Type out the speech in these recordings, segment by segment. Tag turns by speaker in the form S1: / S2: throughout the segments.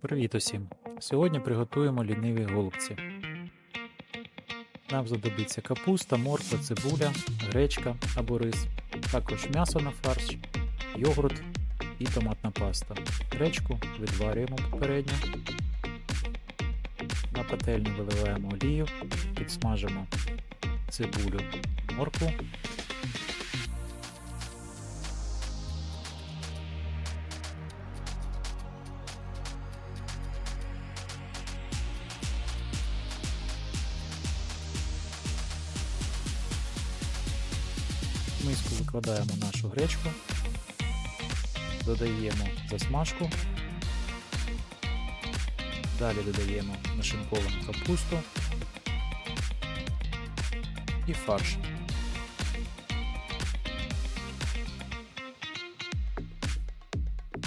S1: Привіт усім! Сьогодні приготуємо ліниві голубці. Нам знадобиться капуста, морква, цибуля, гречка або рис, також м'ясо на фарш, йогурт і томатна паста. Гречку відварюємо попередньо. На пательню виливаємо олію, підсмажимо цибулю, моркву. Миску викладаємо нашу гречку, додаємо засмажку, далі додаємо нашинковану капусту і фарш.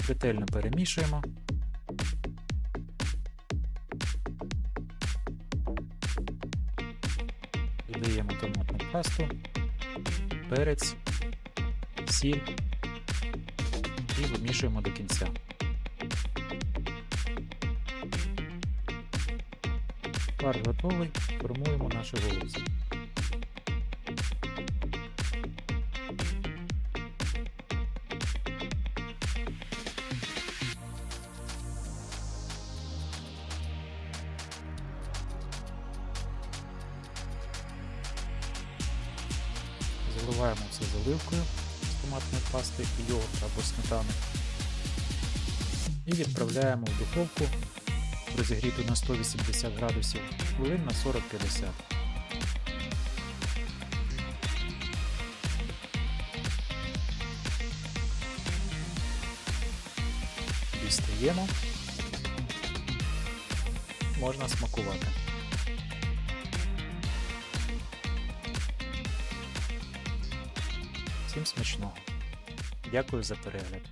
S1: Ретельно перемішуємо. Додаємо томатну пасту, перець, сіль і вимішуємо до кінця. Пар готовий, формуємо наші голубці. Заливаємо це заливкою з томатної пасти і йогурта або сметани. І відправляємо в духовку розігріту на 180 градусів хвилин на 40-50. Дістаємо. Можна смакувати. Всім смачного. Дякую за перегляд.